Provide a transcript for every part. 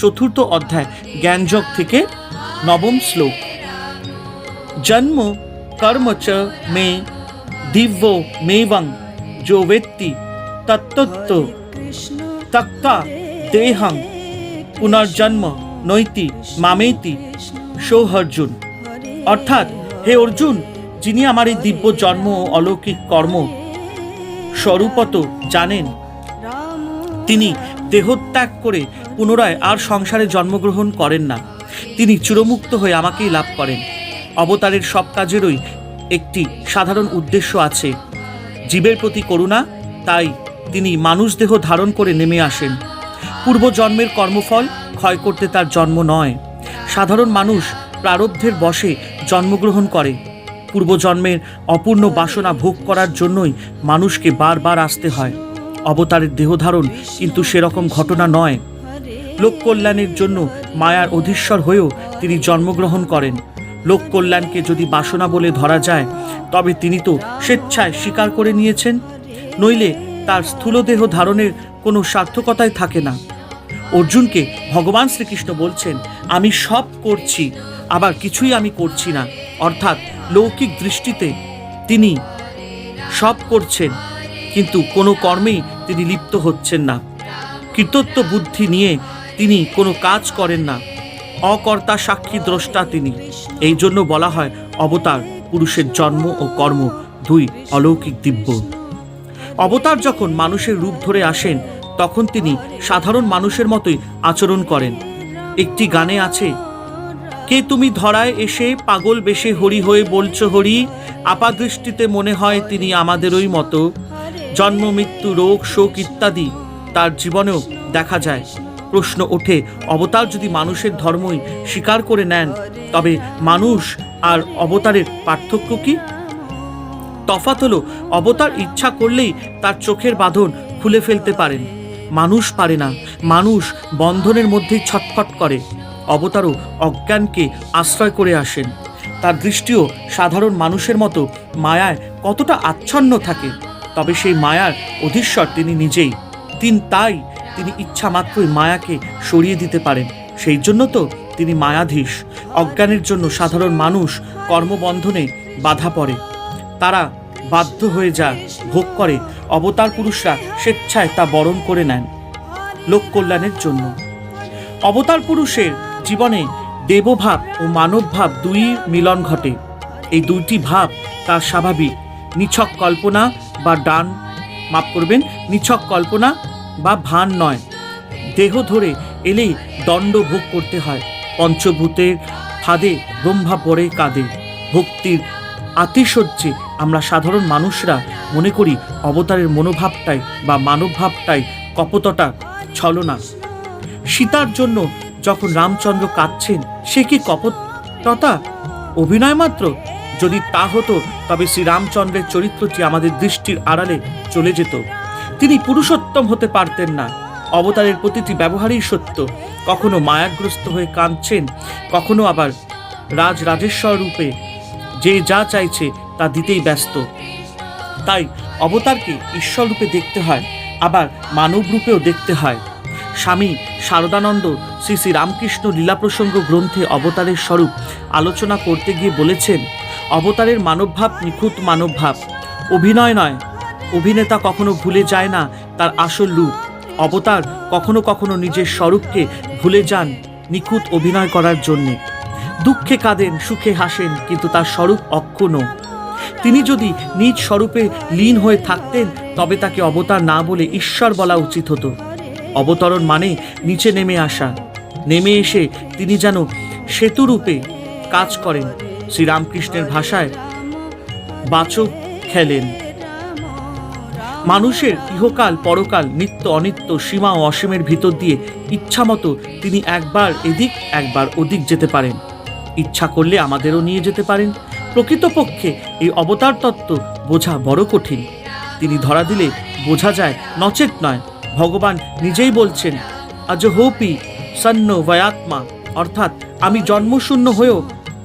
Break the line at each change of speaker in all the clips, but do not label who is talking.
চতুর্থ অধ্যায় জ্ঞানযোগ থেকে নবম শ্লোক জন্ম কর্ম চ মে দিব্য মেবং যো ব্যক্তি তত্ত্ব তক্তা দেহং পুনর্জন্ম নৈতি মামেতি সৌহর্জুন অর্থাৎ হে অর্জুন যিনি আমার এই দিব্য জন্ম ও অলৌকিক কর্ম স্বরূপত জানেন তিনি দেহত্যাগ করে পুনরায় আর সংসারে জন্মগ্রহণ করেন না তিনি চিরমুক্ত হয়ে আমাকেই লাভ করেন অবতারের সব কাজেরই একটি সাধারণ উদ্দেশ্য আছে জীবের প্রতি করুণা তাই তিনি মানুষ দেহ ধারণ করে নেমে আসেন পূর্বজন্মের কর্মফল ক্ষয় করতে তার জন্ম নয় সাধারণ মানুষ প্রারব্ধের বসে জন্মগ্রহণ করে পূর্বজন্মের অপূর্ণ বাসনা ভোগ করার জন্যই মানুষকে বারবার আসতে হয় অবতারের দেহধারণ কিন্তু সেরকম ঘটনা নয় লোক কল্যাণের জন্য মায়ার অধীশ্বর হয়েও তিনি জন্মগ্রহণ করেন লোক কল্যাণকে যদি বাসনা বলে ধরা যায় তবে তিনি তো স্বেচ্ছায় স্বীকার করে নিয়েছেন নইলে তার স্থূলদেহ ধারণের কোনো সার্থকতাই থাকে না অর্জুনকে ভগবান শ্রীকৃষ্ণ বলছেন আমি সব করছি আবার কিছুই আমি করছি না অর্থাৎ লৌকিক দৃষ্টিতে তিনি সব করছেন কিন্তু কোনো কর্মেই তিনি লিপ্ত হচ্ছেন না কৃতত্ব বুদ্ধি নিয়ে তিনি কোনো কাজ করেন না অকর্তা সাক্ষী দ্রষ্টা তিনি এই জন্য বলা হয় অবতার পুরুষের জন্ম ও কর্ম দুই অলৌকিক দিব্য অবতার যখন মানুষের রূপ ধরে আসেন তখন তিনি সাধারণ মানুষের মতোই আচরণ করেন একটি গানে আছে কে তুমি ধরায় এসে পাগল বেশে হরি হয়ে বলছো হরি আপাদৃষ্টিতে মনে হয় তিনি আমাদেরই মতো জন্ম মৃত্যু রোগ শোক ইত্যাদি তার জীবনেও দেখা যায় প্রশ্ন ওঠে অবতার যদি মানুষের ধর্মই স্বীকার করে নেন তবে মানুষ আর অবতারের পার্থক্য কি তফাত হলো অবতার ইচ্ছা করলেই তার চোখের বাঁধন খুলে ফেলতে পারেন মানুষ পারে না মানুষ বন্ধনের মধ্যেই ছটফট করে অবতারও অজ্ঞানকে আশ্রয় করে আসেন তার দৃষ্টিও সাধারণ মানুষের মতো মায়ায় কতটা আচ্ছন্ন থাকে তবে সেই মায়ার অধীশ্বর তিনি নিজেই তিন তাই তিনি ইচ্ছা মাত্রই মায়াকে সরিয়ে দিতে পারেন সেই জন্য তো তিনি মায়াধীশ অজ্ঞানের জন্য সাধারণ মানুষ কর্মবন্ধনে বাধা পড়ে তারা বাধ্য হয়ে যা ভোগ করে অবতার পুরুষরা স্বেচ্ছায় তা বরণ করে নেন লোক কল্যাণের জন্য অবতার পুরুষের জীবনে দেবভাব ও মানবভাব দুই মিলন ঘটে এই দুইটি ভাব তার স্বাভাবিক নিছক কল্পনা বা ডান মাপ করবেন নিছক কল্পনা বা ভান নয় দেহ ধরে এলেই দণ্ড ভোগ করতে হয় পঞ্চভূতের ফাঁদে ব্রহ্মা পরে কাঁদে ভক্তির আতিশয্যে আমরা সাধারণ মানুষরা মনে করি অবতারের মনোভাবটাই বা মানবভাবটাই কপতটা ছলনা সীতার জন্য যখন রামচন্দ্র কাঁদছেন সে কি কপটতা অভিনয় মাত্র যদি তা হতো তবে শ্রীরামচন্দ্রের চরিত্রটি আমাদের দৃষ্টির আড়ালে চলে যেত তিনি পুরুষোত্তম হতে পারতেন না অবতারের প্রতিটি ব্যবহারেই সত্য কখনো মায়াগ্রস্ত হয়ে কাঁদছেন কখনো আবার রাজ রাজেশ্বর রূপে যে যা চাইছে তা দিতেই ব্যস্ত তাই অবতারকে ঈশ্বর রূপে দেখতে হয় আবার মানব রূপেও দেখতে হয় স্বামী শারদানন্দ শ্রী শ্রী রামকৃষ্ণ লীলা প্রসঙ্গ গ্রন্থে অবতারের স্বরূপ আলোচনা করতে গিয়ে বলেছেন অবতারের মানবভাব নিখুঁত মানবভাব অভিনয় নয় অভিনেতা কখনো ভুলে যায় না তার আসল রূপ অবতার কখনো কখনো নিজের স্বরূপকে ভুলে যান নিখুঁত অভিনয় করার জন্যে দুঃখে কাঁদেন সুখে হাসেন কিন্তু তার স্বরূপ অক্ষুণ্ণ তিনি যদি নিজ স্বরূপে লীন হয়ে থাকতেন তবে তাকে অবতার না বলে ঈশ্বর বলা উচিত হতো অবতরণ মানে নিচে নেমে আসা নেমে এসে তিনি যেন সেতুরূপে কাজ করেন শ্রীরামকৃষ্ণের ভাষায় বাচক খেলেন মানুষের ইহকাল পরকাল নিত্য অনিত্য সীমা ও অসীমের ভিতর দিয়ে ইচ্ছামতো তিনি একবার এদিক একবার ওদিক যেতে পারেন ইচ্ছা করলে আমাদেরও নিয়ে যেতে পারেন প্রকৃতপক্ষে এই অবতার তত্ত্ব বোঝা বড় কঠিন তিনি ধরা দিলে বোঝা যায় নচেত নয় ভগবান নিজেই বলছেন আজ হোপি সন্ন ভয়াত্মা অর্থাৎ আমি জন্মশূন্য হয়েও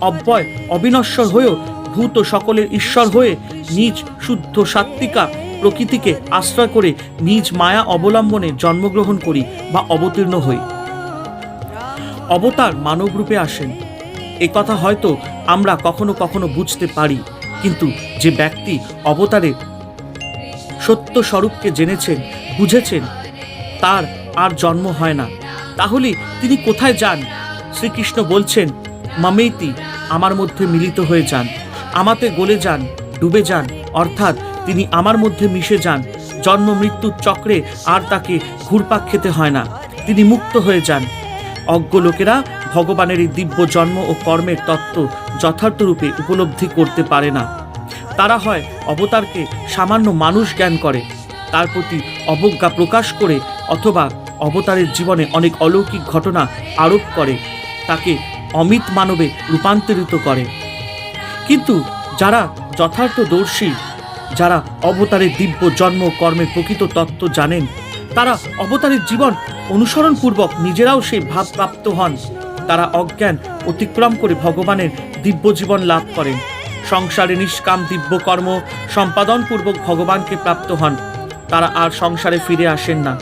অব্যয় অবিনশ্বর হয়েও ভূত সকলের ঈশ্বর হয়ে নিজ শুদ্ধ সাত্বিকা প্রকৃতিকে আশ্রয় করে নিজ মায়া অবলম্বনে জন্মগ্রহণ করি বা অবতীর্ণ হই অবতার মানবরূপে আসেন এ কথা হয়তো আমরা কখনো কখনো বুঝতে পারি কিন্তু যে ব্যক্তি অবতারে সত্য স্বরূপকে জেনেছেন বুঝেছেন তার আর জন্ম হয় না তাহলে তিনি কোথায় যান শ্রীকৃষ্ণ বলছেন মামেইতি আমার মধ্যে মিলিত হয়ে যান আমাতে গলে যান ডুবে যান অর্থাৎ তিনি আমার মধ্যে মিশে যান জন্ম মৃত্যুর চক্রে আর তাকে ঘুরপাক খেতে হয় না তিনি মুক্ত হয়ে যান অজ্ঞ লোকেরা ভগবানের এই দিব্য জন্ম ও কর্মের তত্ত্ব যথার্থরূপে উপলব্ধি করতে পারে না তারা হয় অবতারকে সামান্য মানুষ জ্ঞান করে তার প্রতি অবজ্ঞা প্রকাশ করে অথবা অবতারের জীবনে অনেক অলৌকিক ঘটনা আরোপ করে তাকে অমিত মানবে রূপান্তরিত করে কিন্তু যারা যথার্থ দর্শী যারা অবতারের দিব্য জন্ম কর্মের প্রকৃত তত্ত্ব জানেন তারা অবতারের জীবন অনুসরণপূর্বক নিজেরাও সেই ভাব প্রাপ্ত হন তারা অজ্ঞান অতিক্রম করে ভগবানের দিব্য জীবন লাভ করেন সংসারে নিষ্কাম দিব্য কর্ম সম্পাদনপূর্বক ভগবানকে প্রাপ্ত হন তারা আর সংসারে ফিরে আসেন না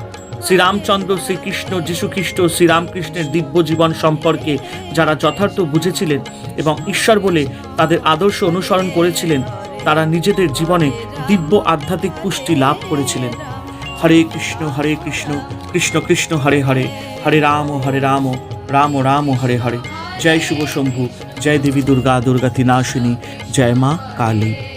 শ্রীরামচন্দ্র শ্রীকৃষ্ণ যীশুখ্রিস্ট শ্রীরামকৃষ্ণের দিব্য জীবন সম্পর্কে যারা যথার্থ বুঝেছিলেন এবং ঈশ্বর বলে তাদের আদর্শ অনুসরণ করেছিলেন তারা নিজেদের জীবনে দিব্য আধ্যাত্মিক পুষ্টি লাভ করেছিলেন হরে কৃষ্ণ হরে কৃষ্ণ কৃষ্ণ কৃষ্ণ হরে হরে হরে রাম হরে রাম রাম রাম হরে হরে জয় শুভ শম্ভু জয় দেবী দুর্গা দুর্গা তিনাশিনী জয় মা কালী